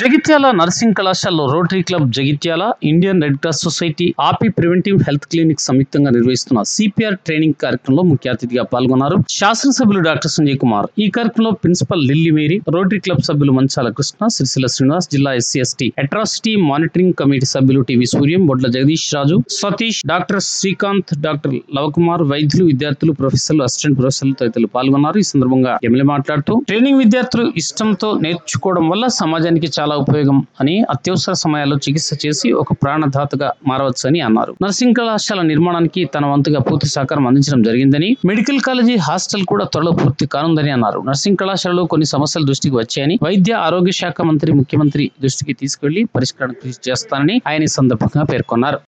Jagtial nursing కళాశాలలో Rotary Club Jagtial Indian Red Cross Society ఆపి preventive health clinic సంయుక్తంగా నిర్వహిస్తున్న సిపిఆర్ ట్రైనింగ్ కార్యక్రమంలో ముఖ్య అతిథిగా పాల్గొన్నారు శాసనసభ్యులు డాక్టర్ సంజయ్ కుమార్. ఈ కార్యక్రమంలో principal Lily Mary Rotary Club సభ్యులు మంచాల కృష్ణ సిరిసిల్ల శ్రీనివాస్ జిల్లా SC ST atrocity monitoring committee సభ్యులు TV Suryam Bodla Jagadish Raju Satish doctor Srikanth doctor Lavakumar వైద్యులు విద్యార్థులు ప్రొఫెసర్లు అసిస్టెంట్ ప్రొఫెసర్లు తదితరులు పాల్గొన్నారు. ఈ సందర్భంగా ఎమ్మెల్యే మాట్లాడుతూ ట్రైనింగ్ విద్యార్థులు ఇష్టంతో నేర్చుకోవడం వల్ల సమాజానికి చాలా ఉపయోగం అని అత్యవసర సమయాల్లో చికిత్స చేసి ఒక ప్రాణధాతగా మారవచ్చని అన్నారు. నర్సింగ్ కళాశాల నిర్మాణానికి తన వంతుగా పూర్తి సహకారం అందించడం జరిగిందని మెడికల్ కాలేజీ హాస్టల్ కూడా త్వరలో పూర్తి కానుందని అన్నారు. నర్సింగ్ కళాశాలలో కొన్ని సమస్యలు దృష్టికి వచ్చాయని వైద్య ఆరోగ్య శాఖ మంత్రి ముఖ్యమంత్రి దృష్టికి తీసుకెళ్ళి పరిష్కారం కృషి చేస్తానని ఆయన ఈ సందర్భంగా పేర్కొన్నారు.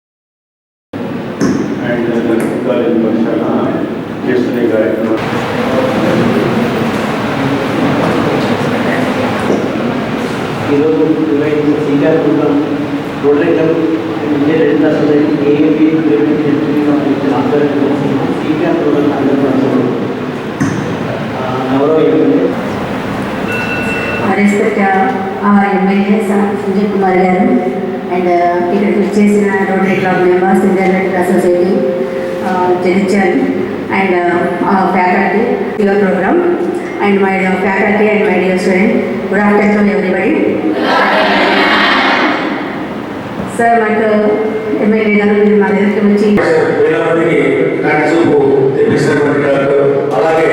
చేస్తున్న కార్యక్రమం. ఈరోజు నిర్వహించిన సీనియర్ ప్రోగ్రామ్ రోటరీ క్లబ్ రెండు రెడ్ క్రాస్ సొసైటీ ఏఏపీ ఇచ్చిన ఆధ్వర్యంలో సీనియర్ గౌరవ ఎమ్మెల్యే. సంజయ్ కుమార్ గారు అండ్ ఇక్కడికి వచ్చేసిన Rotary Club members Indian Red Cross Society Jagtial and faculty your programme. And my faculty and my dear student good afternoon everybody sir మాకు MLA గారు మీరు మా దగ్గరికి వచ్చి అలాగే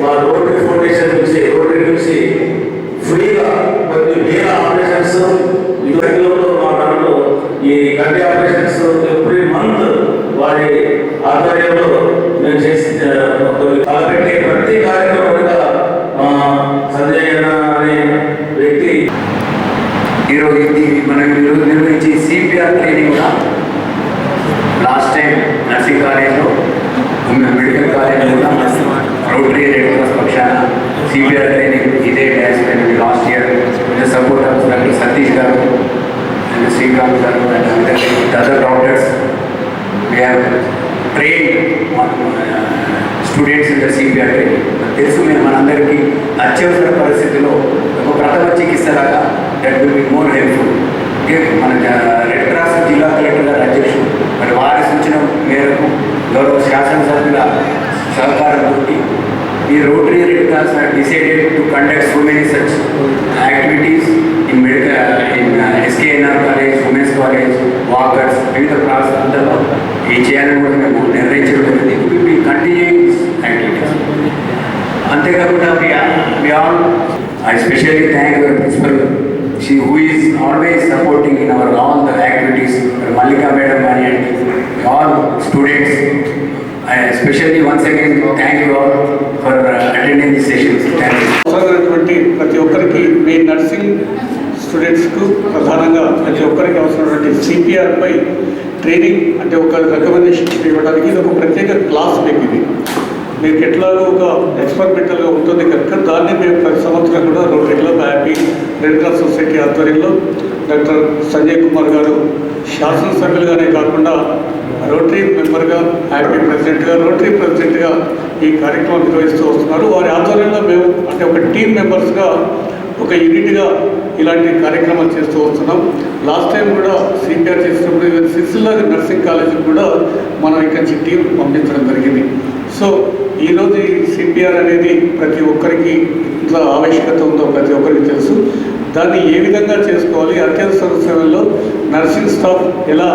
మా రోడ్డు ఫౌండేషన్ నుంచి రోటరీ నుంచి ఫ్రీగా కొన్ని వేల ఆపరేషన్స్ ఇదివరకులో మా దాంట్లో ఈ కంటి ఆపరేషన్స్ ఎవ్రీ మంత్ వారి ఆధ్వర్యంలో మేము చేసి తలపెట్టే ప్రతి కార్యక్రమం కూడా మా సంజయ్ అన్న అనే వ్యక్తి ఈరోజు ఇది మనం ఈరోజు నిర్వహించే సిపిఆర్ ట్రైనింగ్ కూడా లాస్ట్ టైం నర్సింగ్ కాలేజ్లో మెడికల్ కాలేజ్లో కూడా రోటరీ రెడ్ క్రాస్ పక్షాన సిపిఆర్ ట్రైనింగ్ ఇదే dance training last year with support of doctor Satish గారు అండ్ శ్రీకాంత్ గారు and other doctors we have trained students in the CPR training తెలుసు మేము మనందరికీ అత్యవసర పరిస్థితిలో ఒక ప్రథమ చికిత్సలాగా that will be more helpful okay సహకారంతో ఈ Rotary Red Cross decided to conduct so many such activities in medical in SKNR college women's college walkers వివిధ ప్రాంతాల్లో ఈ చేయాలని కూడా మేము నిర్ణయించడం జరిగింది కంటిన్యూయింగ్ యాక్టివిటీస్ అంతేకాకుండా we all I specially thank our principal she who is always supporting in our all the activities Malika madam and all students especially once again thank you all for attending the session అవసరమైనటువంటి ప్రతి ఒక్కరికి మీ nursing స్టూడెంట్స్కు ప్రధానంగా ప్రతి ఒక్కరికి అవసరమైనటువంటి సిపిఆర్పై training అంటే ఒక recommendation ఇవ్వడానికి ఇది ఒక ప్రత్యేక క్లాస్ మీకు. మీకు ఎట్లాగో ఒక ఎక్స్పెరిమెంటల్గా ఉంటుంది కనుక దాన్ని మేము ప్రతి సంవత్సరం కూడా Rotary Club happy Red Cross Society ఆధ్వర్యంలో డాక్టర్ సంజయ్ కుమార్ గారు శాసనసభ్యులుగానే కాకుండా రోటరీ మెంబర్గా హ్యాపీ ప్రెసిడెంట్గా రోటరీ ప్రెసిడెంట్గా ఈ కార్యక్రమం నిర్వహిస్తూ వస్తున్నారు. వారి ఆధ్వర్యంలో మేము అంటే ఒక టీం మెంబర్స్గా ఒక యూనిట్గా ఇలాంటి కార్యక్రమాలు చేస్తూ వస్తున్నాం. లాస్ట్ టైం కూడా సిపిఆర్ చేసినప్పుడు సిసిల్లా నర్సింగ్ కాలేజీకి కూడా మనం ఇక్కడి నుంచి టీం పంపించడం జరిగింది. సో ఈరోజు ఈ సిపిఆర్ అనేది ప్రతి ఒక్కరికి ఇంట్లో ఆవశ్యకత ఉందో ప్రతి ఒక్కరికి తెలుసు. దాన్ని ఏ విధంగా చేసుకోవాలి అత్యవసర సమయంలో నర్సింగ్ స్టాఫ్ ఎలా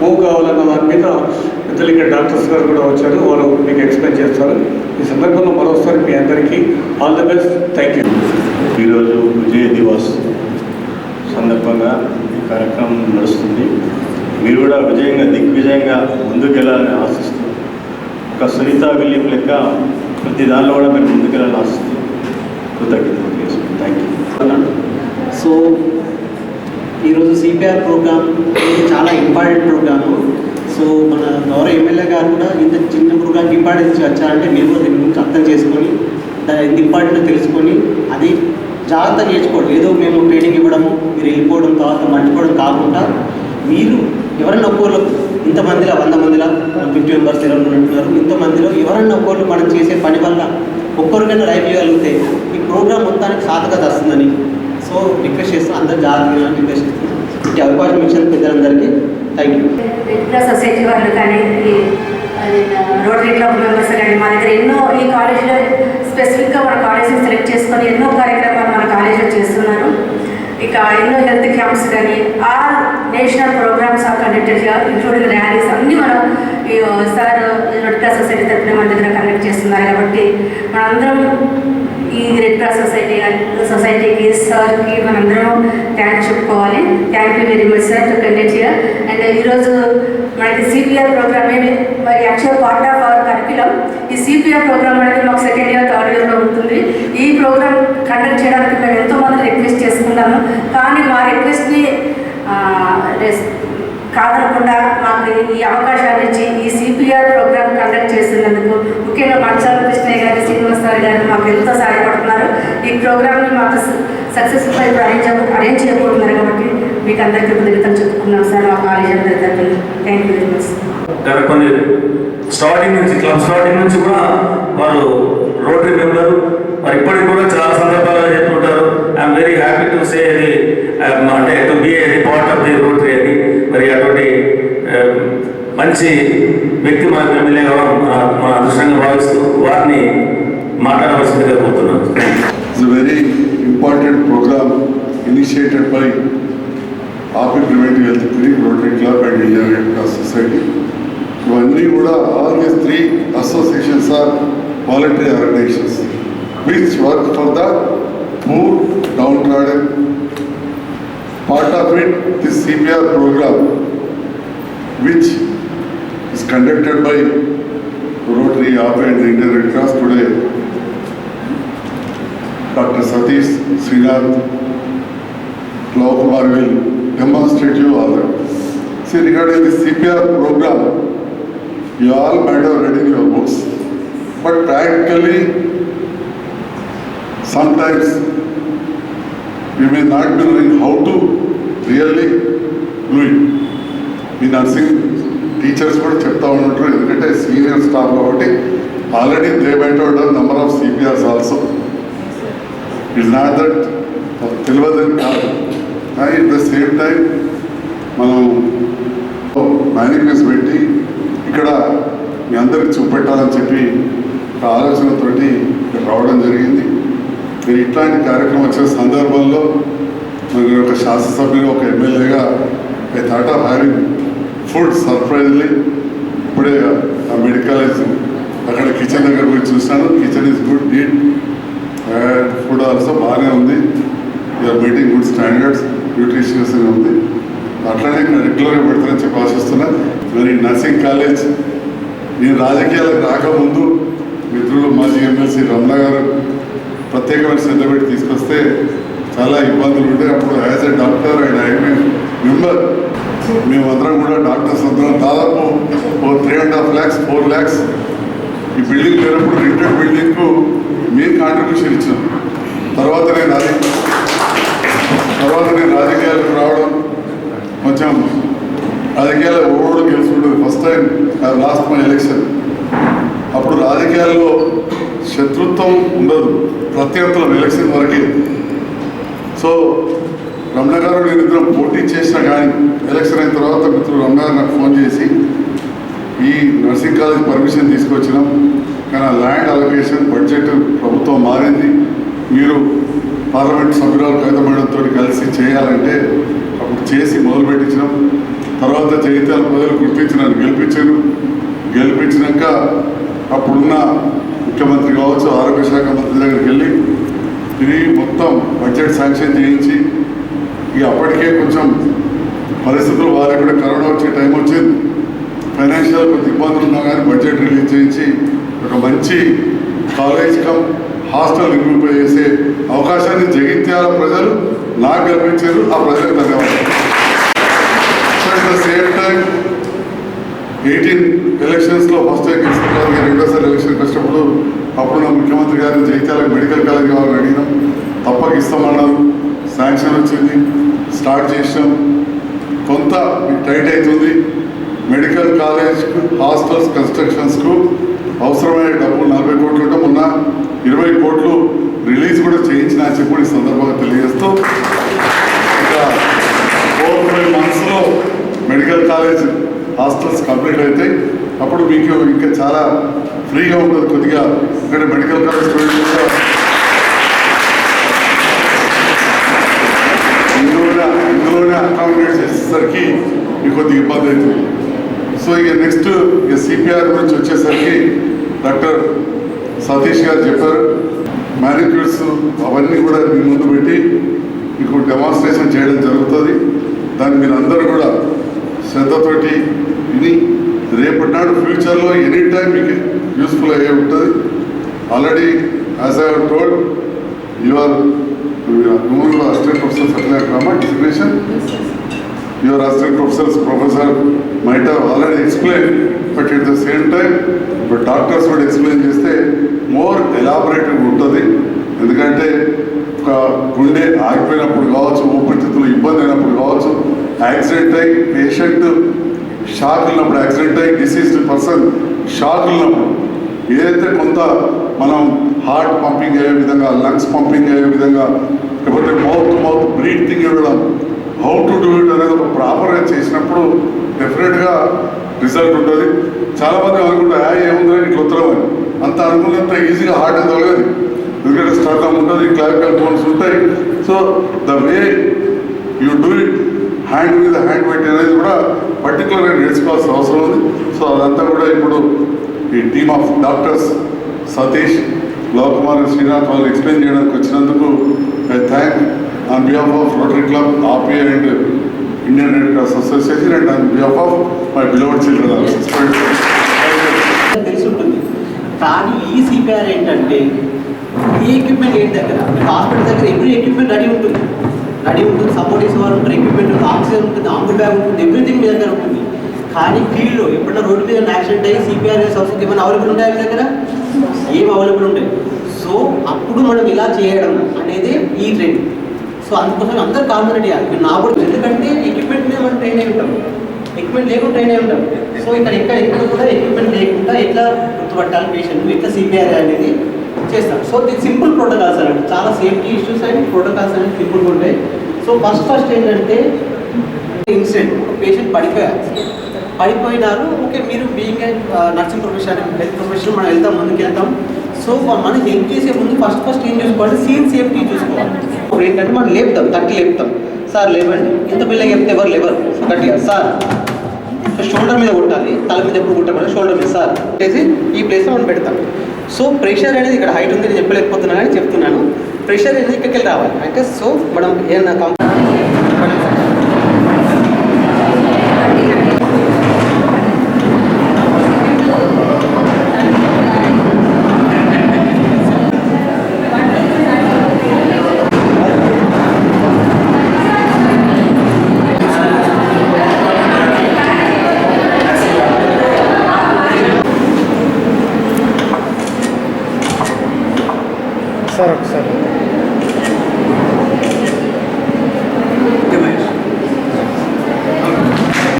మూవ్ కావాలన్న దాని మీద పెద్దలు ఇక్కడ డాక్టర్స్ గారు కూడా వచ్చారు. వారు మీకు ఎక్స్ప్లెయిన్ చేస్తారు. ఈ సందర్భంలో మరోసారి మీ అందరికీ all the best. Thank you ఈరోజు విజయ దివాస్ సందర్భంగా ఈ కార్యక్రమం నడుస్తుంది. మీరు కూడా విజయంగా దిగ్విజయంగా ముందుకెళ్ళాలని ఆశిస్తున్నారు ఒక సునీత విలియం లెక్క ప్రతి దానిలో కూడా మీరు ముందుకెళ్ళాలని ఆశిస్తూ కృతజ్ఞతలు థ్యాంక్ యూ సో ఈరోజు సిపిఆర్ ప్రోగ్రామ్ చాలా ఇంపార్టెంట్ ప్రోగ్రాము సో మన గౌరవ ఎమ్మెల్యే గారు కూడా ఇంత చిన్న ప్రోగ్రామ్కి ఇంపార్టెన్స్ వచ్చారంటే మీరు కూడా దీని గురించి అర్థం చేసుకొని దాని ఎంత ఇంపార్టెంట్ తెలుసుకొని అది జాగ్రత్తగా నేర్చుకోవడం. ఏదో మేము ట్రైనింగ్ ఇవ్వడము మీరు వెళ్ళిపోవడం తర్వాత మర్చిపోవడం కాకుండా మీరు ఎవరన్నా ఒక్కోళ్ళు ఇంతమందిలో వంద మందిలో ఫిఫ్టీ మెంబర్స్ ఇరవై ఉంటున్నారు. ఇంతమందిలో ఎవరన్నా ఒక్కోళ్ళు మనం చేసే పని వల్ల ఒక్కరికైనా లైఫ్ ఇవ్వగలిగితే ఈ ప్రోగ్రామ్ మొత్తానికి సాధకత వస్తుందని. సో రిక్వెస్ట్ చేస్తాను అందరు జాగ్రత్తగా రిక్వెస్ట్ చేస్తున్నాను ఈ అవకాశం ఇచ్చిన పెద్దలందరికీ థ్యాంక్ యూ సొసైటీ వాళ్ళు కానీ రోటరీ క్లబ్ మెంబర్స్ కానీ మా దగ్గర ఎన్నో ఈ కాలేజీలో స్పెసిఫిక్గా మన కాలేజీని సెలెక్ట్ చేసుకొని ఎన్నో కార్యక్రమాలు మన కాలేజీలో చేస్తున్నారు ఇక ఎన్నో హెల్త్ క్యాంప్స్ కానీ ఆల్ నేషనల్ ప్రోగ్రామ్స్ ఆర్ కండక్టెడ్గా ఇంక్లూడింగ్ ర్యాలీస్ అన్నీ మనం ఈ సార్ రెడ్ క్రాస్ సొసైటీ తరఫున మన దగ్గర కండక్ట్ చేస్తున్నారు కాబట్టి మనందరం ఈ రెడ్ క్రాస్ సొసైటీ సొసైటీకి సార్కి మనందరం థ్యాంక్స్ చెప్పుకోవాలి. Thank you very much sir to conduct year and ఈరోజు మనకి సిపిఆర్ ప్రోగ్రామ్ ఏమి మరి actual part of our curriculum ఈ సిపిఆర్ ప్రోగ్రామ్ అనేది మాకు సెకండ్ ఇయర్ థర్డ్ ఇయర్లో ఉంటుంది. ఈ ప్రోగ్రామ్ కండక్ట్ చేయడానికి మేము ఎంతోమంది రిక్వెస్ట్ చేసుకున్నాము. కానీ మా రిక్వెస్ట్ని కాదనకుండా మాకు ఈ అవకాశాన్ని ఇచ్చి ఈ సిపిఆర్ ప్రోగ్రామ్ కండక్ట్ చేస్తున్నందుకు ముఖ్యంగా మంచాల కృష్ణయ్య గారు శ్రీనివాస్ గారు గారు మాకు ఎంతో సహాయపడుతున్నారు. ఈ ప్రోగ్రామ్ని మాకు సక్సెస్ఫుల్ ఇప్పుడు అరేంజ్ అరేంజ్ చేయబోతున్నారు కాబట్టి మీకు అందరికీ కృతజ్ఞతలు చెప్పుకున్నాం సార్. మా కాలేజ్ అందరి తరఫున థ్యాంక్ యూ వెరీ మచ్ గత కొన్ని స్టార్టింగ్ నుంచి క్లబ్ స్టార్టింగ్ నుంచి కూడా వారు రోటరీ మెంబరు మరి ఇప్పటికి కూడా చాలా సందర్భాలు చెప్తుంటారు. I'm very happy to say అది అంటే to be a part of the root అని మరి అటువంటి మంచి వ్యక్తి మనకు ఎమ్మెల్యే కావడం మన- అదృష్టంగా భావిస్తూ వారిని మాట్లాడవలసిందిగా కోరుతున్నాను. It's very important programme initiated by by preventive health clinic Rotary Club and and Indian Red Cross ఇవన్నీ కూడా all these three associations are voluntary organisations which work for the poor down trodden Part of it, the CPR program, which is conducted by Rotary of and Indian Red Cross today, Dr. Satish Srinath Law marvel will demonstrate you all. See, regarding the CPR program, you all might have read in your books, but practically sometimes we may not be knowing how to really do it ఈ nursing teachers కూడా చెప్తా ఉన్నట్టు ఎందుకంటే senior staff కాబట్టి already they బయట number of CPRs also it's not that తెలియదని కాదు. కానీ ద సేమ్ టైం మనం మేనిఫెస్ పెట్టి ఇక్కడ మీ అందరికి చూపెట్టాలని చెప్పి ఒక ఆలోచనతోటి ఇక్కడ రావడం జరిగింది. మీరు ఇట్లాంటి కార్యక్రమం వచ్చిన సందర్భంలో మీరు ఒక శాసనసభ్యులు ఒక ఎమ్మెల్యేగా I thought of having food surprisingly ఇప్పుడే ఆ మెడికల్ కాలేజ్ అక్కడ కిచెన్ దగ్గర పోయి చూసాను kitchen is good neat and food also బాగానే ఉంది. You're meeting good standards nutritious ఉంది. అట్లనే నేను రెగ్యులర్గా పెడతానని చెప్పి ఆశిస్తున్నా. మరి నర్సింగ్ కాలేజ్ నేను రాజకీయాలకు రాకముందు మిత్రులు మాజీ ఎమ్మెల్సీ రమణ గారు ప్రత్యేకమైన శ్రద్ధ పెట్టి తీసుకొస్తే చాలా ఇబ్బందులు ఉంటాయి. అప్పుడు as a doctor and I member మేమందరం కూడా డాక్టర్స్ అందరం దాదాపు four three and half lakhs four lakhs ఈ బిల్డింగ్ లేనప్పుడు రెంటెడ్ బిల్డింగ్కు మేము కాంట్రిబ్యూషన్ ఇచ్చాం తర్వాత నేను రాజకీయ తర్వాత నేను రాజకీయాలకు రావడం కొంచెం రాజకీయాలు ఓడు గెలుచుకుంటుంది first time last my election అప్పుడు రాజకీయాల్లో శత్రుత్వం ఉండదు. ప్రత్యర్థులం ఎలక్షన్ వరకే సో రమణ గారు నేను ఇద్దరం పోటీ చేసినా కానీ ఎలక్షన్ అయిన తర్వాత మిత్రుడు రమణ గారు నాకు ఫోన్ చేసి ఈ నర్సింగ్ కాలేజ్ పర్మిషన్ తీసుకొచ్చినాం కానీ ఆ ల్యాండ్ అలొకేషన్ బడ్జెట్ ప్రభుత్వం మారింది. మీరు పార్లమెంట్ సభ్యురాలు కవిత మేడంతో కలిసి చేయాలంటే అప్పుడు చేసి మొదలు పెట్టించినాం తర్వాత జగిత్యాల ప్రజలు గుర్తించిన గెలిపించారు. గెలిపించినాక అప్పుడున్న ముఖ్యమంత్రి కావచ్చు ఆరోగ్య శాఖ మంత్రి దగ్గరికి వెళ్ళి ఇది మొత్తం బడ్జెట్ శాంక్షన్ చేయించి ఇక అప్పటికే కొంచెం పరిస్థితులు వారికి కూడా కరోనా వచ్చే టైం వచ్చింది. ఫైనాన్షియల్ కొంత ఇబ్బందులు ఉన్నా కానీ బడ్జెట్ రిలీజ్ చేయించి ఒక మంచి కాలేజ్ కమ్ హాస్టల్ ఇంప్రూవ్ చేసే అవకాశాన్ని జగిత్యాల ప్రజలు నాకు కల్పించారు. ఆ ప్రజలకు ధన్యవాదాలు. So the same time eighteen ఎలక్షన్స్లో ఫస్ట్ టైం గెలుచుకున్నారు కానీ రెండోసారి ఎలక్షన్ వచ్చినప్పుడు అప్పుడున్న ముఖ్యమంత్రి గారిని జగిత్యాలకు మెడికల్ కాలేజ్ కావాలని అడిగినాం. తప్పక ఇస్తామన్నారు. శాంక్షన్ వచ్చింది. స్టార్ట్ చేసినాం. కొంత టైట్ అవుతుంది. మెడికల్ కాలేజ్ హాస్టల్స్ కన్స్ట్రక్షన్స్కు అవసరమైన డబ్బులు నలభై కోట్లు ఉంటే మొన్న ఇరవై కోట్లు రిలీజ్ కూడా చేయించిన అని చెప్పి ఈ సందర్భంగా తెలియజేస్తూ ఇంకా ఫోర్ ఫైవ్ మంత్స్లో మెడికల్ కాలేజ్ హాస్టల్స్ కంప్లీట్ అవుతాయి అప్పుడు మీకు ఇంకా చాలా ఫ్రీగా ఉంటుంది కొద్దిగా. ఇక్కడ మెడికల్ కాలేజ్ స్టూడెంట్స్ కూడా ఇందులోనే ఇందులోనే అకామిడేట్ చేసేసరికి మీకు కొద్దిగా ఇబ్బంది అవుతుంది. సో ఇక నెక్స్ట్ ఇక సిపిఆర్ గురించి వచ్చేసరికి డాక్టర్ సతీష్ గారు చెప్పారు. మ్యానిక్యూర్స్ అవన్నీ కూడా మీ ముందు పెట్టి మీకు డెమాన్స్ట్రేషన్ చేయడం జరుగుతుంది. దాన్ని మీరు అందరూ కూడా శ్రద్ధతోటి విని రేపటి నాడు ఫ్యూచర్లో ఎనీ టైం మీకు యూస్ఫుల్ అయ్యే ఉంటుంది. Already as I told you are నువ్వు assistant professor Satyanarayana designation your assistant professors, professor might have already explained, but at the same time, but doctors would explain చేస్తే మోర్ ఎలాబరేటివ్ ఉంటుంది. ఎందుకంటే ఒక గుండె ఆగిపోయినప్పుడు కావచ్చు ఊపిరితిత్తులు ఇబ్బంది అయినప్పుడు కావచ్చు యాక్సిడెంట్ అయి పేషెంట్ షాక్ ఉన్నప్పుడు యాక్సిడెంట్ అయి డిసీజ్డ్ పర్సన్ షాక్ ఉన్నప్పుడు ఏదైతే కొంత మనం హార్ట్ పంపింగ్ అయ్యే విధంగా లంగ్స్ పంపింగ్ అయ్యే విధంగా లేకపోతే మౌత్ టు మౌత్ బ్రీతింగ్ ఇవ్వడం హౌ టు డూ ఇట్ అనేది ఒక ప్రాపర్గా చేసినప్పుడు డెఫినెట్గా రిజల్ట్ ఉంటుంది. చాలా మంది అనుకుంటారు "ఆ, ఏముందని ఇట్లా ఉత్తరం అంత అనుకున్నంత ఈజీగా హార్ట్ తొలగదు ఎందుకంటే స్టార్టమ్ ఉంటుంది క్లారికల్ బోన్స్ ఉంటాయి. So the way you do it hand మీద హ్యాండ్ వెయిట్ అనేది కూడా పర్టికులర్గా నేర్చుకోవాల్సిన అవసరం ఉంది. సో అదంతా కూడా ఇప్పుడు ఈ team of doctors Satish Lokumar Srinath వాళ్ళు ఎక్స్ప్లెయిన్ చేయడానికి వచ్చినందుకు I thank on behalf of Rotary Club ఆపీ and Indian Red Cross association and on behalf of my beloved children తెలిసి ఉంటుంది కానీ ఈ సిపిఆర్ ఏంటంటే ఈ ఎక్విప్మెంట్ ఏంటి దగ్గర? హాస్పిటల్ దగ్గర ఎవ్రీ ఎక్విప్మెంట్ రెడీ ఉంటుంది. రెడీ ఉంటుంది సపోర్ట్ ఇచ్చేవారు ఉంటారు ఎక్విప్మెంట్ ఉంటుంది ఆక్సిజన్ ఉంటుంది ఆంబుల్ బ్యాగ్ ఉంటుంది ఎవ్రీథింగ్ మీ దగ్గర ఉంటుంది. కానీ ఫీల్డ్లో ఎప్పుడైనా రోడ్డు మీద యాక్సిడెంట్ అయ్యి సిపిఆర్ చేసే ఏమైనా అవైలబుల్ ఉంటాయి మీ దగ్గర? ఏం అవైలబుల్ ఉంటాయి సో అప్పుడు మనం ఇలా చేయడం అనేది ఈ ట్రైన్ సో అందుకోసం అందరు కాన్సన్ట్రేట్ చేయాలి నా కూడా ఎందుకంటే ఎక్విప్మెంట్ మీద మనం ట్రైన్ అయి ఉంటాం. ఎక్విప్మెంట్ లేకుండా ట్రైన్ అయి ఉంటాం. సో ఇక్కడ ఎక్కడ ఎక్కడ కూడా ఎక్విప్మెంట్ లేకుండా ఎట్లా గుర్తుపట్టాలి పేషెంట్ ఎట్లా సిపిఆర్ అనేది చేస్తాం. సో ఇది సింపుల్ ప్రోటోకాల్స్ అండి చాలా సేఫ్టీ ఇష్యూస్ అండ్ ప్రోటోకాల్స్ అనేవి సింపుల్గా ఉంటాయి. సో ఫస్ట్ ఫస్ట్ ఏంటంటే ఇన్సిడెంట్. ఒక పేషెంట్ పడిపోయారు పడిపోయినారు. ఓకే మీరు being nursing profession health profession మనం వెళ్తాం ముందుకు వెళ్తాం. సో మనం హెల్ప్ చేసే ముందు ఫస్ట్ ఫస్ట్ ఏం చూసుకోవాలి? సీన్ సేఫ్టీ చూసుకోవాలి. ఇప్పుడు ఏంటంటే మనం లేపుతాం తట్టి లేపుతాం. సార్ లేవండి. ఎంత పిల్లగా చెప్తే ఎవరు లేవరు? గట్టిగా సార్ షోల్డర్ మీద కొట్టాలి తల మీద ఎప్పుడు కొట్టబడి షోల్డర్ మీద. సార్ చేసి ఈ ప్లేస్లో మనం పెడతాం సో ప్రెషర్ అనేది ఇక్కడ హైట్ ఉంది నేను చెప్పలేకపోతున్నాను కానీ చెప్తున్నాను. ప్రెషర్ అనేది ఇక్కడికి రావాలి? అంటే సో మనం ఏదైనా